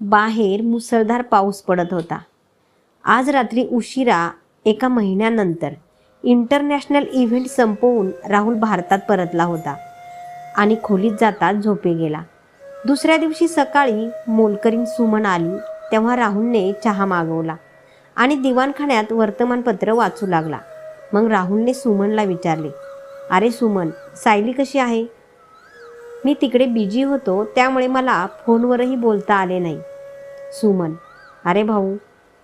बाहेर मुसळधार पाऊस पडत होता. आज रात्री उशिरा एका महिन्यानंतर इंटरनॅशनल इव्हेंट संपवून राहुल भारतात परतला होता आणि खोलीत जाताच झोपे गेला. दुसऱ्या दिवशी सकाळी मोलकरीण सुमन आली तेव्हा राहुलने चहा मागवला आणि दिवाणखान्यात वर्तमानपत्र वाचू लागला. मग राहुलने सुमनला विचारले अरे सुमन सायली कशी आहे? मी तिकडे बिजी होतो त्यामुळे मला फोनवरही बोलता आले नाही. सुमन अरे भाऊ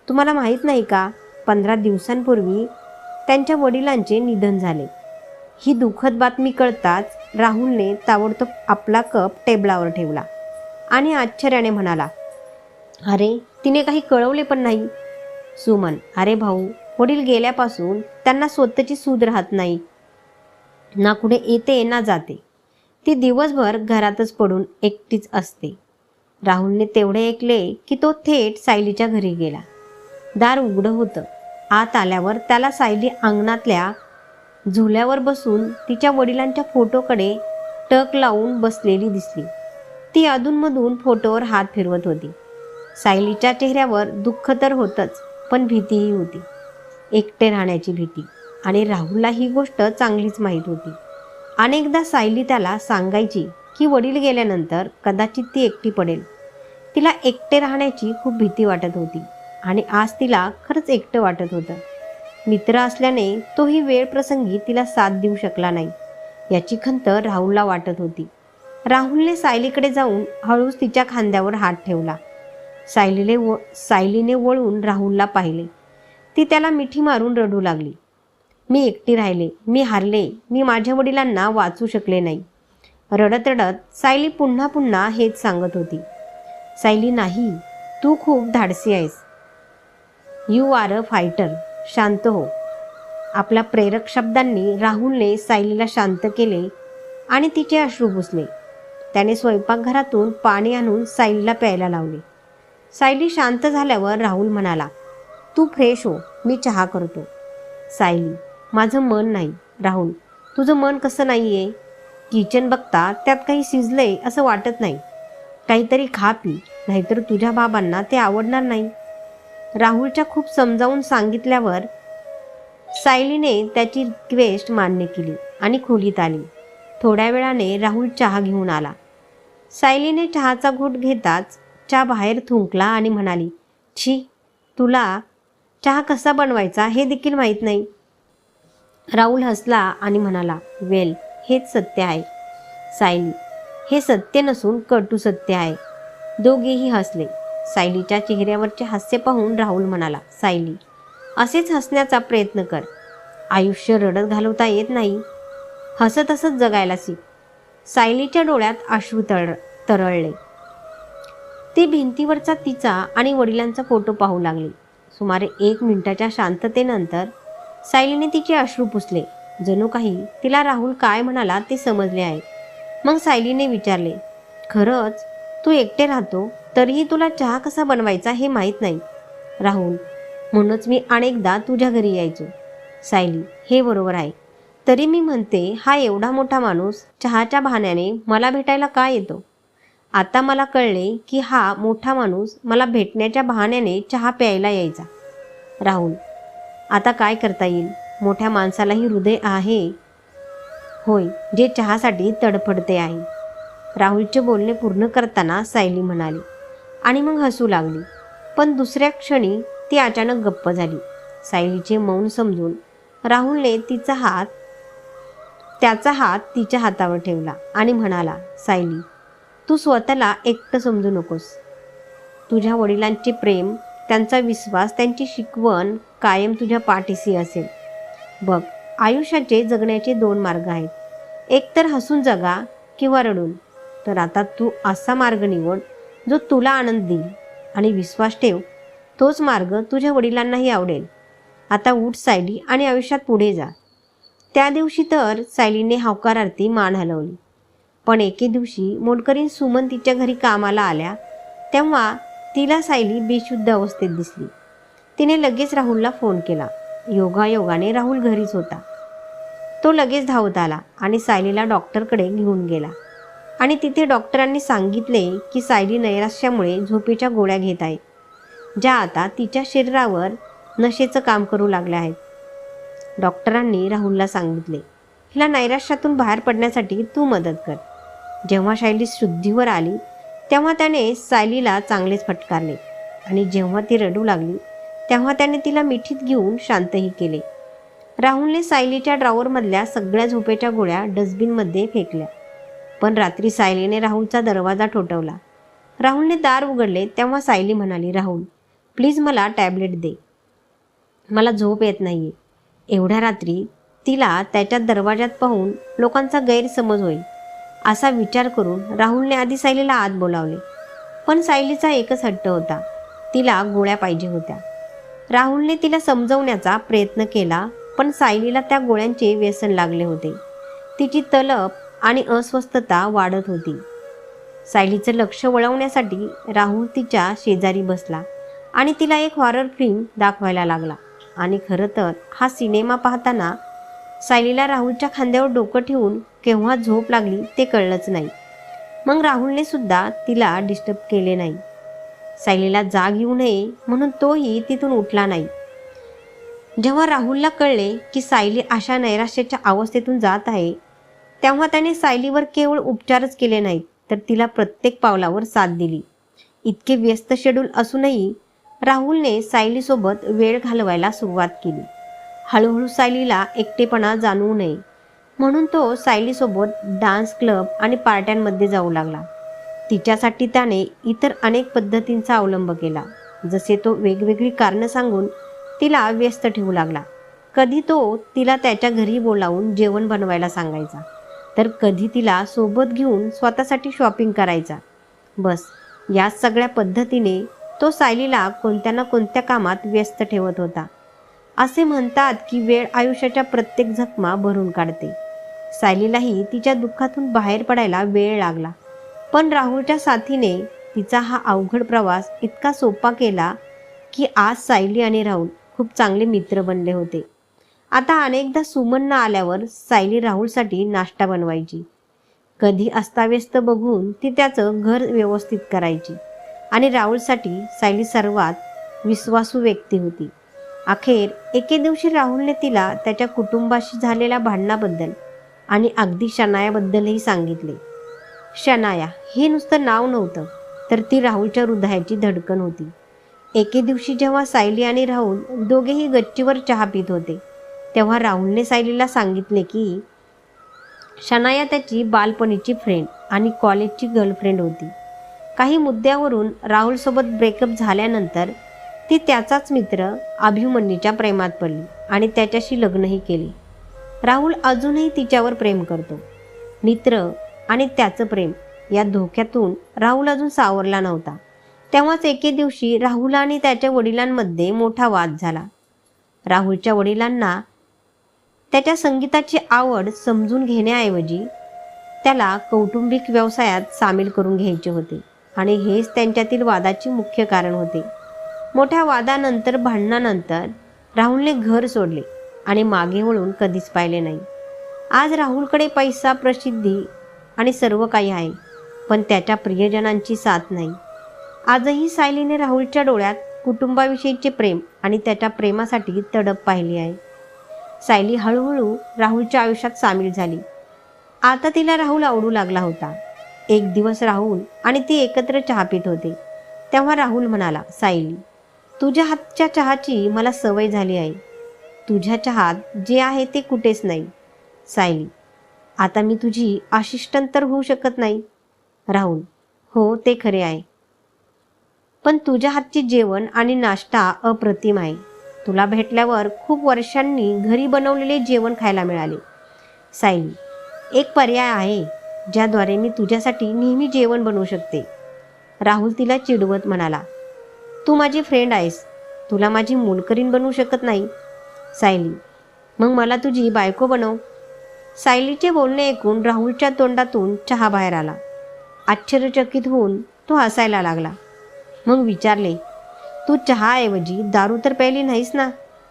तुम्हाला माहीत नाही का पंधरा दिवसांपूर्वी त्यांच्या वडिलांचे निधन झाले. ही दुःखद बातमी कळताच राहुलने ताबडतोब आपला कप टेबलावर ठेवला आणि आश्चर्याने म्हणाला अरे तिने काही कळवले पण नाही. सुमन अरे भाऊ वडील गेल्यापासून त्यांना स्वतःची सूद राहत नाही. ना कुठे येते ना जाते. ती दिवसभर घरातच पडून एकटीच असते. राहुलने तेवढे ऐकले की तो थेट सायलीच्या घरी गेला. दार उघडं होतं. आत आल्यावर त्याला सायली अंगणातल्या झुल्यावर बसून तिच्या वडिलांच्या फोटोकडे टक लावून बसलेली दिसली. ती अधूनमधून फोटोवर हात फिरवत होती. सायलीच्या चेहऱ्यावर दुःख तर होतंच पण भीतीही होती. एकटे राहण्याची भीती आणि राहुलला ही गोष्ट चांगलीच माहीत होती. अनेकदा सायली त्याला सांगायची की वडील गेल्यानंतर कदाचित ती एकटी पडेल. तिला एकटे राहण्याची खूप भीती वाटत होती आणि आज तिला खरंच एकटं वाटत होतं. मित्र असल्याने तोही वेळ प्रसंगी तिला साथ देऊ शकला नाही याची खंत राहुलला वाटत होती. राहुलने सायलीकडे जाऊन हळूच तिच्या खांद्यावर हात ठेवला. सायलीने व सायलीने वळून राहुलला पाहिले. ती त्याला मिठी मारून रडू लागली. मी एकटी राहिले मी हारले मी माझ्या वडिलांना वाचू शकले नाही. रडत रडत सायली पुन्हा पुन्हा हेच सांगत होती. सायली नाही तू खूप धाडसी आहेस. यू आर अ फायटर शांत हो. आपल्या प्रेरक शब्दांनी राहुलने सायलीला शांत केले आणि तिचे अश्रू पुसले. त्याने स्वयंपाकघरातून पाणी आणून सायलीला प्यायला लावले. सायली शांत झाल्यावर राहुल म्हणाला तू फ्रेश हो. मी चहा करतो. सायली माझं मन नाही. राहुल तुझं मन कसं नाही आहे किचन बघता त्यात काही शिजलंय असं वाटत नाही. काहीतरी खा पी नाहीतर तुझ्या बाबांना ते आवडणार नाही. राहुलच्या खूप समजावून सांगितल्यावर सायलीने त्याची रिक्वेस्ट मान्य केली आणि खोलीत आली. थोड्या वेळाने राहुल चहा घेऊन आला. सायलीने चहाचा घोट घेताच चहा बाहेर थुंकला आणि म्हणाली छी तुला चहा कसा बनवायचा हे देखील माहीत नाही. राहुल हसला आणि म्हणाला वेल हेच सत्य आहे. सायली हे सत्य नसून कटू सत्य आहे. दोघेही हसले. सायलीच्या चेहऱ्यावरचे हास्य पाहून राहुल म्हणाला सायली असेच हसण्याचा प्रयत्न कर. आयुष्य रडत घालवता येत नाही. हसत हसत जगायला शिक सायलीच्या डोळ्यात अश्रू तळ तरळले. ती भिंतीवरचा तिचा आणि वडिलांचा फोटो पाहू लागली. सुमारे एक मिनिटाच्या शांततेनंतर सायलीने तिचे अश्रू पुसले. जणू काही तिला राहुल काय म्हणाला ते समजले आहे. मग सायलीने विचारले खरंच तू एकटे राहतो तरीही तुला चहा कसा बनवायचा हे माहीत नाही. राहुल म्हणूनच मी अनेकदा तुझ्या घरी यायचो. सायली हे बरोबर आहे. तरी मी म्हणते हा एवढा मोठा माणूस चहाच्या बहाण्याने मला भेटायला का येतो? आता मला कळले की हा मोठा माणूस मला भेटण्याच्या बहाण्याने चहा प्यायला यायचा. राहुल आता काय करता येईल? मोठ्या माणसालाही हृदय आहे. होय जे चहासाठी तडफडते आहे. राहुलचे बोलणे पूर्ण करताना सायली म्हणाली आणि मग हसू लागली. पण दुसऱ्या क्षणी ती अचानक गप्प झाली. सायलीचे मौन समजून राहुलने तिचा हात त्याचा हात तिच्या हातावर ठेवला आणि म्हणाला सायली तू स्वतःला एकटं समजू नकोस. तुझ्या वडिलांचे प्रेम त्यांचा विश्वास त्यांची शिकवण कायम तुझ्या पाठीशी असेल. बघ आयुष्याचे जगण्याचे दोन मार्ग आहेत. एक तर हसून जगा किंवा रडून. तर आता तू असा मार्ग निवड जो तुला आनंद देईल आणि विश्वास ठेव. तोच मार्ग तुझ्या वडिलांनाही आवडेल. आता उठ सायली आणि आयुष्यात पुढे जा. त्या दिवशी तर सायलीने हावकारार्थी मान हलवली. पण एके दिवशी मोडकरीन सुमन तिच्या घरी कामाला आल्या. तेव्हा तिला सायली बेशुद्ध अवस्थेत दिसली. तिने लगेच राहुलला फोन केला. योगायोगाने राहुल घरीच होता. तो लगेच धावत आला आणि सायलीला डॉक्टरकडे घेऊन गेला. आणि तिथे डॉक्टरांनी सांगितले की सायली नैराश्यामुळे झोपेच्या गोळ्या घेत आहे ज्या आता तिच्या शरीरावर नशेचं काम करू लागल्या आहेत. डॉक्टरांनी राहुलला सांगितले हिला नैराश्यातून बाहेर पडण्यासाठी तू मदत कर. जेव्हा सायली शुद्धीवर आली तेव्हा त्याने सायलीला चांगलेच फटकारले आणि जेव्हा ती रडू लागली तेव्हा त्याने तिला मिठीत घेऊन शांतही केले. राहुलने सायलीच्या ड्रॉवरमधल्या सगळ्या झोपेच्या गोळ्या डस्टबिनमध्ये फेकल्या. पण रात्री सायलीने राहुलचा दरवाजा ठोठवला. राहुलने दार उघडले तेव्हा सायली म्हणाली राहुल प्लीज मला टॅबलेट दे. मला झोप येत नाही एवढ्या रात्री तिला त्याच्या दरवाजात पाहून लोकांचा गैरसमज होईल असा विचार करून राहुलने आधी सायलीला आत बोलावले. पण सायलीचा एकच हट्ट होता. तिला गोळ्या पाहिजे होत्या. राहुलने तिला समजवण्याचा प्रयत्न केला पण सायलीला त्या गोळ्यांचे व्यसन लागले होते. तिची तलप आणि अस्वस्थता वाढत होती. सायलीचं लक्ष वळवण्यासाठी राहुल तिच्या शेजारी बसला आणि तिला एक हॉरर फिल्म दाखवायला लागला. आणि खरं तर हा सिनेमा पाहताना सायलीला राहुलच्या खांद्यावर डोकं ठेवून केव्हा झोप लागली ते कळलंच नाही. मग राहुलने सुद्धा तिला डिस्टर्ब केले नाही. सायलीला जाग येऊ नये म्हणून तोही तिथून उठला नाही. जेव्हा राहुलला कळले की सायली अशा नैराश्याच्या अवस्थेतून जात आहे तेव्हा त्याने सायलीवर केवळ उपचारच केले नाहीत तर तिला प्रत्येक पावलावर साथ दिली. इतके व्यस्त शेड्यूल असूनही राहुलने सायलीसोबत वेळ घालवायला सुरुवात केली. हळूहळू सायलीला एकटेपणा जाणवू नये म्हणून तो सायलीसोबत डान्स क्लब आणि पार्ट्यांमध्ये जाऊ लागला. तिच्यासाठी त्याने इतर अनेक पद्धतींचा अवलंब केला. जसे तो वेगवेगळी कारणं सांगून तिला व्यस्त ठेवू लागला. कधी तो तिला त्याच्या घरी बोलावून जेवण बनवायला सांगायचा. तर कधी तिला सोबत घेऊन स्वतःसाठी शॉपिंग करायचा. बस या सगळ्या पद्धतीने तो सायलीला कोणत्या ना कोणत्या कामात व्यस्त ठेवत होता. असे म्हणतात की वेळ आयुष्याच्या प्रत्येक झकमा भरून काढते. सायलीलाही तिच्या दुःखातून बाहेर पडायला वेळ लागला. पण राहुलच्या साथीने तिचा हा अवघड प्रवास इतका सोपा केला की आज सायली आणि राहुल खूप चांगले मित्र बनले होते. आता अनेकदा सुमन आल्यावर सायली राहुलसाठी नाश्ता बनवायची. कधी अस्ताव्यस्त बघून ती त्याचं घर व्यवस्थित करायची आणि राहुलसाठी सायली सर्वात विश्वासू व्यक्ती होती. अखेर एके दिवशी राहुलने तिला त्याच्या कुटुंबाशी झालेल्या भांडणाबद्दल आणि अगदी शनायाबद्दलही सांगितले. शनाया हे नुसतं नाव नव्हतं तर ती राहुलच्या हृदयाची धडकन होती. एके दिवशी जेव्हा सायली आणि राहुल दोघेही गच्चीवर चहा पित होते तेव्हा राहुलने सायलीला सांगितले की शनाया त्याची बालपणीची फ्रेंड आणि कॉलेजची गर्लफ्रेंड होती. काही मुद्द्यावरून राहुलसोबत ब्रेकअप झाल्यानंतर ती त्याचाच मित्र अभिमन्यूच्या प्रेमात पडली आणि त्याच्याशी लग्नही केले. राहुल अजूनही तिच्यावर प्रेम करतो. मित्र आणि त्याचं प्रेम या धोक्यातून राहुल अजून सावरला नव्हता. तेव्हाच एके दिवशी राहुल आणि त्याच्या वडिलांमध्ये मोठा वाद झाला. राहुलच्या वडिलांना त्याच्या संगीताची आवड समजून घेण्याऐवजी त्याला कौटुंबिक व्यवसायात सामील करून घ्यायचे होते आणि हेच त्यांच्यातील वादाचे मुख्य कारण होते. मोठ्या वादानंतर भांडणानंतर राहुलने घर सोडले आणि मागे वळून कधीच पाहिले नाही. आज राहुलकडे पैसा प्रसिद्धी आणि सर्व काही आहे. पण त्याच्या प्रियजनांची साथ नाही. आजही सायलीने राहुलच्या डोळ्यात कुटुंबाविषयीचे प्रेम आणि त्याच्या प्रेमासाठी तडप पाहिली आहे. सायली हळूहळू राहुलच्या आयुष्यात सामील झाली. आता तिला राहुल आवडू लागला होता. एक दिवस राहुल आणि ती एकत्र चहा पित होते. तेव्हा राहुल म्हणाला सायली तुझ्या हातच्या चहाची मला सवय झाली आहे. तुझ्या चहात जे आहे ते कुठेच नाही. सायली आता मी तुझी असिस्टंट तर होऊ शकत नाही. राहुल हो ते खरे आहे. पण तुझ्या हातचे जेवण आणि नाश्ता अप्रतिम आहे. तुला भेटल्यावर खूप वर्षांनी घरी बनवलेले जेवण खायला मिळाले. सायली एक पर्याय आहे ज्याद्वारे मी तुझ्यासाठी नेहमी जेवण बनवू शकते. राहुल तिला चिडवत म्हणाला तू माझी फ्रेंड आहेस. तुला माझी मोलकरीण बनवू शकत नाही. सायली मग मला तुझी बायको बनव. सायलीचे बोलणे ऐकून राहुलच्या तोंडातून चहा बाहेर आला. आश्चर्यचकित होऊन तो हसायला लागला. मग विचारले तू चहाऐवजी दारू तर प्यायली नाहीस ना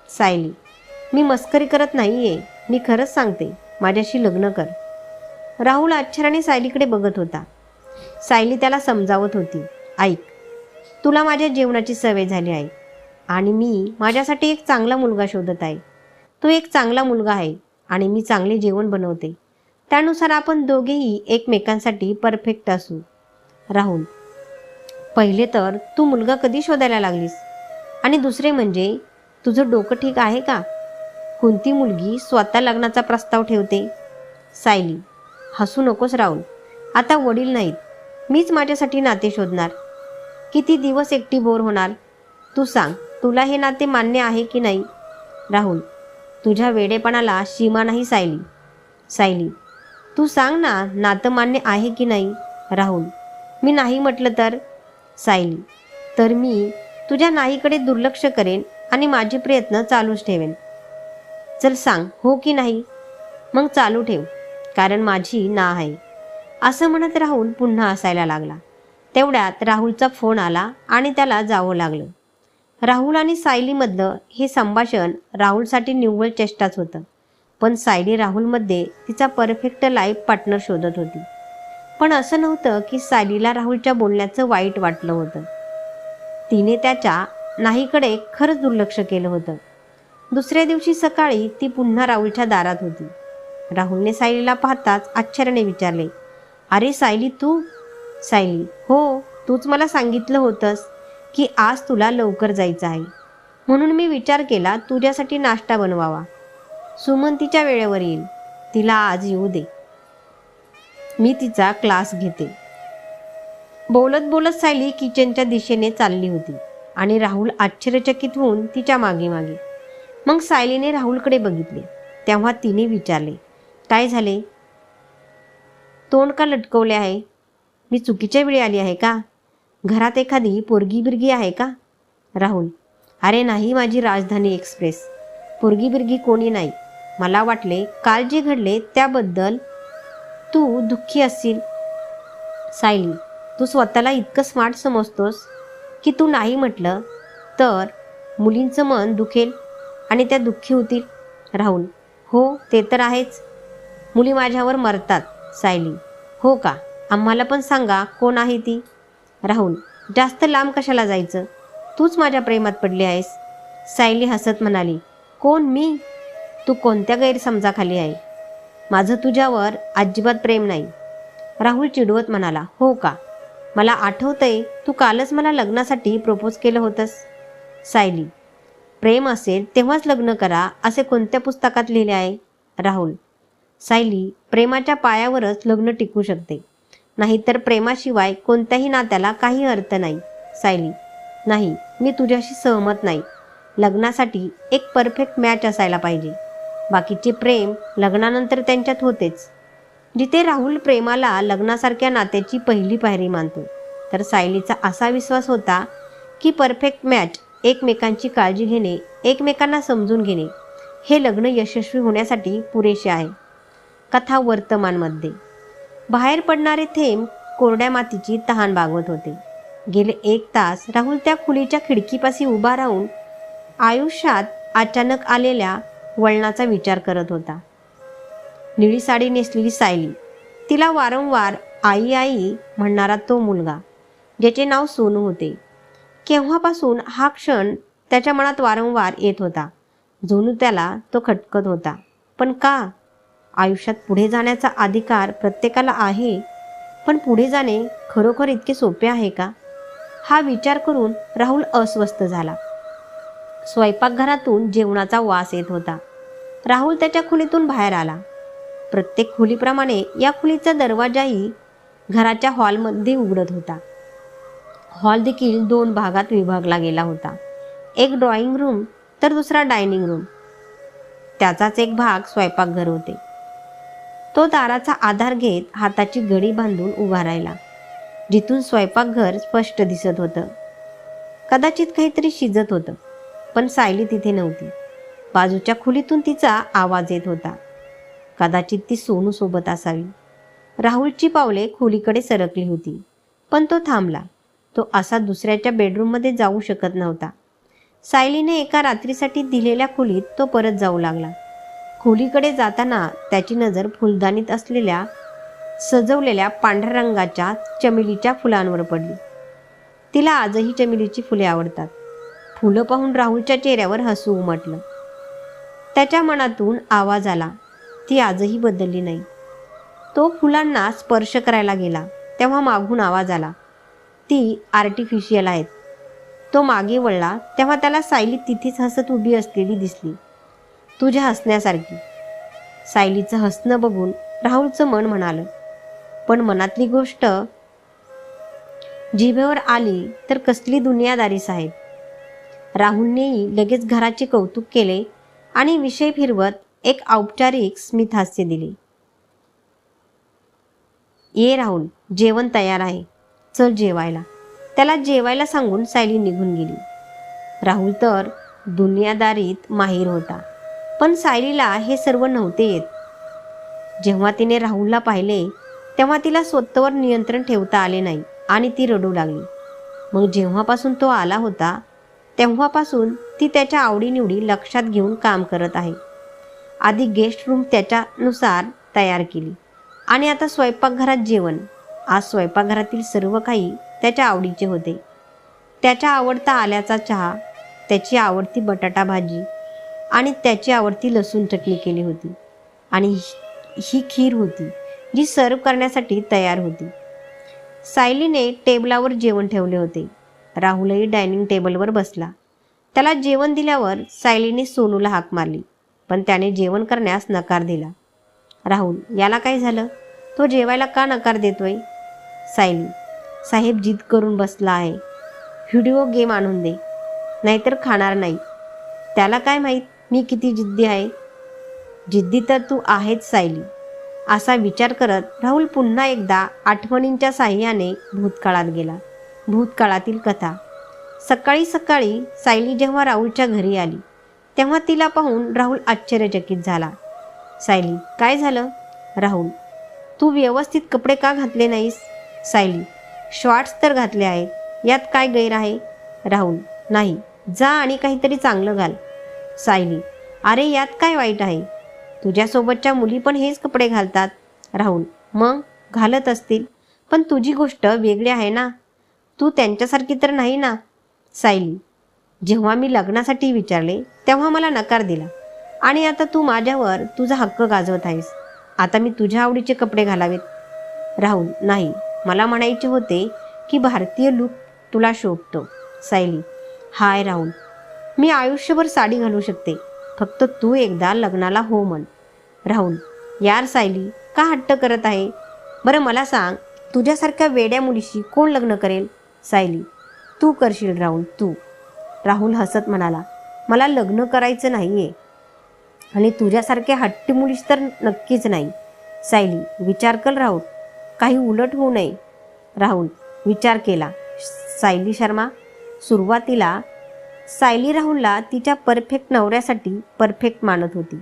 सायली? मी मस्करी करत नाही आहे मी खरंच सांगते माझ्याशी लग्न कर. राहुल आश्चर्याने सायलीकडे बघत होता. सायली त्याला समजावत होती ऐक तुला माझ्या जेवणाची सवय झाली आहे आणि मी माझ्यासाठी एक चांगला मुलगा शोधत आहे. तो एक चांगला मुलगा आहे आणि मी चांगले जेवण बनवते. त्यानुसार आपण दोघेही एकमेकांसाठी परफेक्ट असू. राहुल पहिले तर तू मुलगा कधी शोधायला लागलीस? आणि दुसरे म्हणजे तुझं डोकं ठीक आहे का? कोणती मुलगी स्वतः लग्नाचा प्रस्ताव ठेवते? सायली हसू नकोस राहुल. आता वडील नाहीत. मीच माझ्यासाठी नाते शोधणार. किती दिवस एकटी बोर होणार? तू सांग तुला हे नाते मान्य आहे की नाही? राहुल तुझ्या वेडेपणाला सीमा नाही सायली. सायली तू सांग ना नातं मान्य आहे की नाही? राहुल मी नाही म्हटलं तर? सायली तर मी तुझ्या नाहीकडे दुर्लक्ष करेन आणि माझे प्रयत्न चालूच ठेवेन. चल सांग हो की नाही? मग चालू ठेव कारण माझी ना आहे. असं म्हणत राहुल पुन्हा असायला लागला. तेवढ्यात राहुलचा फोन आला आणि त्याला जावं लागलं. राहुल आणि सायलीमधलं हे संभाषण राहुलसाठी निव्वळ चेष्टाच होतं. पण सायली राहुलमध्ये तिचा परफेक्ट लाईफ पार्टनर शोधत होती. पण असं नव्हतं की सायलीला राहुलच्या बोलण्याचं वाईट वाटलं होतं. तिने त्याच्या नाहीकडे खरंच दुर्लक्ष केलं होतं. दुसऱ्या दिवशी सकाळी ती पुन्हा राहुलच्या दारात होती. राहुलने सायलीला पाहताच आश्चर्याने विचारले अरे सायली तू? सायली हो तूच मला सांगितलं होतंस. की आज तुला लवकर जायचं आहे. म्हणून मी विचार केला तुझ्यासाठी नाश्ता बनवावा. सुमन तिच्या वेळेवर येईल. तिला आज येऊ दे. मी तिचा क्लास घेते. बोलत बोलत सायली किचनच्या दिशेने चालली होती आणि राहुल आश्चर्यचकित होऊन तिच्यामागे मागे. मग सायलीने राहुलकडे बघितले. तेव्हा तिने विचारले काय झाले? तोंड का लटकवले आहे? मी चुकीच्या वेळी आली आहे का? घरात एखादी पोरगी बिरगी आहे का? राहुल अरे नाही माझी राजधानी एक्सप्रेस. पोरगी बिरगी कोणी नाही. मला वाटले काल जे घडले त्याबद्दल तू दुःखी असशील. सायली तू स्वतःला इतकं स्मार्ट समजतोस की तू नाही म्हटलं तर मुलींचं मन दुखेल आणि त्या दुःखी होतील. राहुल हो ते तर आहेच. मुली माझ्यावर मरतात. सायली हो का? आम्हाला पण सांगा कोण आहे ती? राहुल जास्त लांब कशाला जायचं? तूच माझ्या प्रेमात पडली आहेस. सायली हसत म्हणाली कोण मी? तू कोणत्या गैरसमजाखाली आहे? माझं तुझ्यावर अजिबात प्रेम नाही. राहुल चिडवत म्हणाला हो का? मला आठवतंय तू कालच मला लग्नासाठी प्रपोज केलं होतंस. सायली प्रेम असेल तेव्हाच लग्न करा असे कोणत्या पुस्तकात लिहिले आहे? राहुल सायली प्रेमाच्या पायावरच लग्न टिकू शकते. नाहीतर प्रेमाशिवाय कोणत्याही नात्याला काही अर्थ नाही. सायली नाही मी तुझ्याशी सहमत नाही. लग्नासाठी एक परफेक्ट मॅच असायला पाहिजे. बाकीचे प्रेम लग्नानंतर त्यांच्यात होतेच. जिथे राहुल प्रेमाला लग्नासारख्या नात्याची पहिली पायरी मानतो तर सायलीचा असा विश्वास होता की परफेक्ट मॅच एकमेकांची काळजी घेणे एकमेकांना समजून घेणे हे लग्न यशस्वी होण्यासाठी पुरेसे आहे. कथा वर्तमानमध्ये. बाहेर पडणारे थेंब कोरड्या मातीची तहान बागवत होते. गेले एक तास राहुल त्या खुलीच्या खिडकीपाशी उभा राहून आयुष्यात अचानक आलेल्या वळणाचा विचार करत होता. निळी साडी नेसलेली सायली. तिला वारंवार आई आई म्हणणारा तो मुलगा ज्याचे नाव सोनू होते. केव्हापासून हा क्षण त्याच्या मनात वारंवार येत होता. जोनू त्याला तो खटकत होता. पण का? आयुष्यात पुढे जाण्याचा अधिकार प्रत्येकाला आहे. पण पुढे जाणे खरोखर इतके सोपे आहे का? हा विचार करून राहुल अस्वस्थ झाला. स्वयंपाकघरातून जेवणाचा वास येत होता. राहुल त्याच्या खोलीतून बाहेर आला. प्रत्येक खोलीप्रमाणे या खोलीचा दरवाजाही घराच्या हॉलमध्ये उघडत होता. हॉल देखील दोन भागात विभागला गेला होता. एक ड्रॉइंग रूम तर दुसरा डायनिंग रूम. त्याचाच एक भाग स्वयंपाकघर होते. तो दाराचा आधार घेत हाताची गडी बांधून उभा राहिला. जिथून स्वयंपाकघर स्पष्ट दिसत होतं. कदाचित काहीतरी शिजत होतं पण सायली तिथे नव्हती. बाजूच्या खोलीतून तिचा आवाज येत होता. कदाचित ती सोनूसोबत असावी. राहुलची पावले खोलीकडे सरकली होती पण तो थांबला. तो असा दुसऱ्याच्या बेडरूममध्ये जाऊ शकत नव्हता. सायलीने एका रात्रीसाठी दिलेल्या खोलीत तो परत जाऊ लागला. खोलीकडे जाताना त्याची नजर फुलदाणीत असलेल्या सजवलेल्या पांढऱ्या रंगाच्या चमेलीच्या फुलांवर पडली. तिला आजही चमेलीची फुले आवडतात. फुलं पाहून राहुलच्या चेहऱ्यावर हसू उमटलं. त्याच्या मनातून आवाज आला ती आजही बदलली नाही. तो फुलांना स्पर्श करायला गेला तेव्हा मागून आवाज आला ती आर्टिफिशियल आहेत. तो मागे वळला तेव्हा त्याला सायली तिथेच हसत उभी असलेली दिसली. तुझ्या हसण्यासारखी. सायलीचं हसणं बघून राहुलचं मन म्हणालं. पण मनातली गोष्ट जिभेवर आली तर कसली दुनियादारी साहेब? राहुलनेही लगेच घराचे कौतुक केले आणि विषय फिरवत एक औपचारिक स्मितहास्य दिले. ये राहुल जेवण तयार आहे. चल जेवायला. त्याला जेवायला सांगून सायली निघून गेली. राहुल तर दुनियादारीत माहीर होता. पण सायलीला हे सर्व नव्हते येत. जेव्हा तिने राहुलला पाहिले तेव्हा तिला स्वतःवर नियंत्रण ठेवता आले नाही आणि ती रडू लागली. मग जेव्हापासून तो आला होता तेव्हापासून ती त्याच्या आवडीनिवडी लक्षात घेऊन काम करत आहे. आधी गेस्ट रूम त्याच्यानुसार तयार केली आणि आता स्वयंपाकघरात जेवण. आज स्वयंपाकघरातील सर्व काही त्याच्या आवडीचे होते. त्याच्या आवडता आल्याचा चहा त्याची आवडती बटाटा भाजी आणि त्याची आवडती लसूण चटणी केली होती. आणि ही- खीर होती जी सर्व करण्यासाठी तयार होती. सायलीने टेबलावर जेवण ठेवले होते. राहुलही डायनिंग टेबलवर बसला. त्याला जेवण दिल्यावर सायलीने सोनूला हाक मारली पण त्याने जेवण करण्यास नकार दिला. राहुल याला काय झालं? तो जेवायला का नकार देतोय? सायली साहेब जिद करून बसला आहे. व्हिडिओ गेम आणून दे नाहीतर खाणार नाही. त्याला काय माहीत? मी किती जिद्दी आहे? जिद्दी तर तू आहेच सायली. असा विचार करत राहुल पुन्हा एकदा आठवणींच्या साह्याने भूतकाळात गेला. भूतकाळातील कथा. सकाळी सकाळी सायली जेव्हा राहुलच्या घरी आली तेव्हा तिला पाहून राहुल आश्चर्यचकित झाला. सायली काय झालं? राहुल तू व्यवस्थित कपडे का घातले नाहीस? सायली शॉर्ट्स तर घातले आहेत यात काय गैर आहे? राहुल नाही जा आणि काहीतरी चांगलं घाल. सायली अरे यात काय वाईट आहे? तुझ्यासोबतच्या मुली पण हेच कपडे घालतात. राहुल मग? घालत असतील. पण तुझी गोष्ट वेगळी आहे ना. तू त्यांच्यासारखी तर नाही ना. सायली जेव्हा मी लग्नासाठी विचारले तेव्हा मला नकार दिला. आणि आता तू माझ्यावर तुझा हक्क गाजवत आहेस. आता मी तुझ्या आवडीचे कपडे घालावेत. राहुल नाही. मला म्हणायचे होते की भारतीय लूक तुला शोभतो. सायली हाय राहुल. मी आयुष्यभर साडी घालू शकते. फक्त तू एकदा लग्नाला हो म्हण. राहुल यार सायली का हट्ट करत आहे? बरं मला सांग तुझ्यासारख्या वेड्या मुलीशी कोण लग्न करेल? सायली तू करशील राहुल तू. राहुल हसत म्हणाला मला लग्न करायचं नाही आहे आणि तुझ्यासारख्या हट्टी मुलीस तर नक्कीच नाही. सायली विचार कर राहुल काही उलट होऊ नये. राहुल विचार केला सायली शर्मा सुरुवातीला सायली राहुलला तिच्या परफेक्ट नवऱ्यासाठी परफेक्ट मानत होती.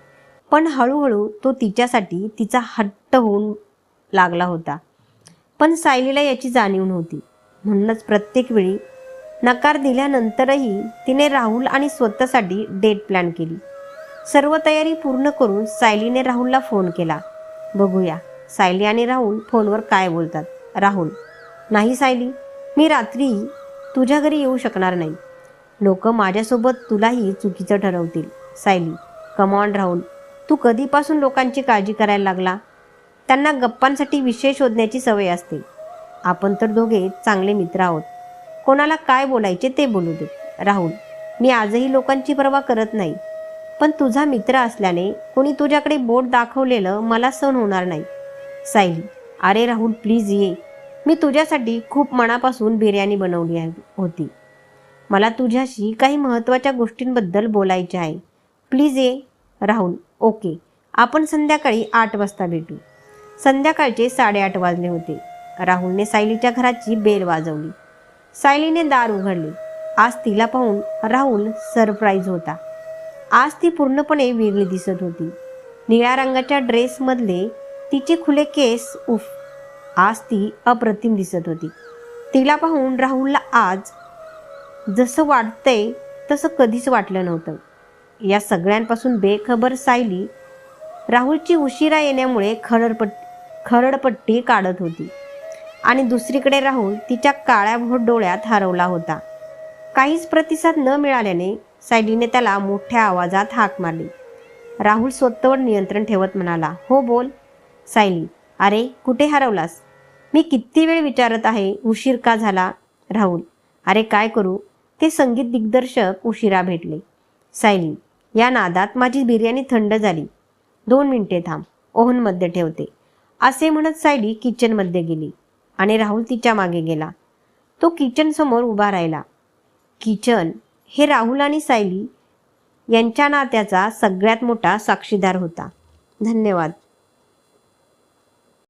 पण हळूहळू तो तिच्यासाठी तिचा हट्ट होऊन लागला होता. पण सायलीला याची जाणीव नव्हती. म्हणूनच प्रत्येक वेळी नकार दिल्यानंतरही तिने राहुल आणि स्वतःसाठी डेट प्लॅन केली. सर्व तयारी पूर्ण करून सायलीने राहुलला फोन केला. बघूया सायली आणि राहुल फोनवर काय बोलतात. राहुल नाही सायली मी रात्री तुझ्या घरी येऊ शकणार नाही. लोक माझ्यासोबत तुलाही चुकीचं ठरवतील. सायली कमॉन राहुल. तू कधीपासून लोकांची काळजी करायला लागला? त्यांना गप्पांसाठी विषय शोधण्याची सवय असते. आपण तर दोघे चांगले मित्र आहोत. कोणाला काय बोलायचे ते बोलू दे राहुल मी आजही लोकांची पर्वा करत नाही. पण तुझा मित्र असल्याने कोणी तुझ्याकडे बोट दाखवलेलं मला सहन होणार नाही. सायली अरे राहुल प्लीज ये. मी तुझ्यासाठी खूप मनापासून बिर्याणी बनवली आहे होती. मला तुझ्याशी काही महत्त्वाच्या गोष्टींबद्दल बोलायचे आहे. प्लीज ये राहुल. ओके. आपण संध्याकाळी आठ वाजता भेटू. संध्याकाळचे साडेआठ वाजले होते. राहुलने सायलीच्या घराची बेल वाजवली. सायलीने दार उघडले. आज तिला पाहून राहुल सरप्राईज होता. आज ती पूर्णपणे वेगळी दिसत होती. निळ्या रंगाच्या ड्रेसमधले तिचे खुले केस उफ आज ती अप्रतिम दिसत होती. तिला पाहून राहुलला आज जसं वाटतंय तसं कधीच वाटलं नव्हतं. या सगळ्यांपासून बेखबर सायली राहुलची उशिरा येण्यामुळे खरडपट खरडपट्टी काढत होती. आणि दुसरीकडे राहुल तिच्या काळ्या भोट डोळ्यात हरवला होता. काहीच प्रतिसाद न मिळाल्याने सायलीने त्याला मोठ्या आवाजात हाक मारली. राहुल स्वतःवर नियंत्रण ठेवत म्हणाला हो बोल. सायली अरे कुठे हरवलास? मी किती वेळ विचारत आहे उशीर का झाला? राहुल अरे काय करू? ते संगीत दिग्दर्शक उशिरा भेटले. सायली या नादात माझी बिर्याणी थंड झाली. दोन मिनिटे थांब ओव्हनमध्ये ठेवते. असे म्हणत सायली किचनमध्ये गेली आणि राहुल तिच्यामागे गेला. तो किचनसमोर उभा राहिला. किचन हे राहुल आणि सायली यांच्या नात्याचा सगळ्यात मोठा साक्षीदार होता. धन्यवाद.